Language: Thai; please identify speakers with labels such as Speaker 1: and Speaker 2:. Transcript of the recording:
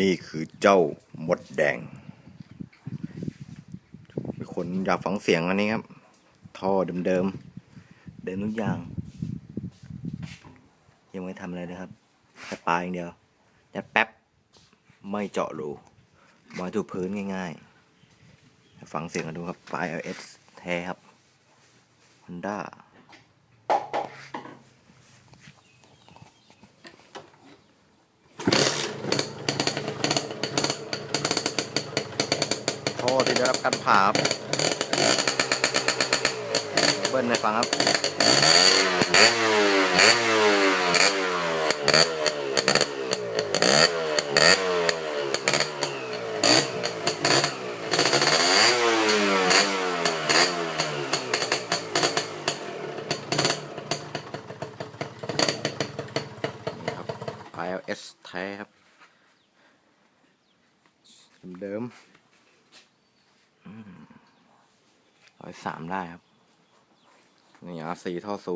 Speaker 1: นี่คือเจ้ามดแดง มีคนอยากฟังเสียงอันนี้ครับ ท่อเดิมๆ เดิมทุกอย่าง ยังไม่ทำอะไรเลยครับแค่ปลายอย่างเดียวยัดแป๊บ ไม่เจาะรูมาถูพื้นง่ายๆ ฟังเสียงกันดูครับปลาย LS แท้ครับ Honda ได้รับการผ่าครับเบิ้ลให้ฟังครับนี่ครับ ILS แท้ครับ เดิม ร้อยสามได้ครับ นี่อาสีท่อสู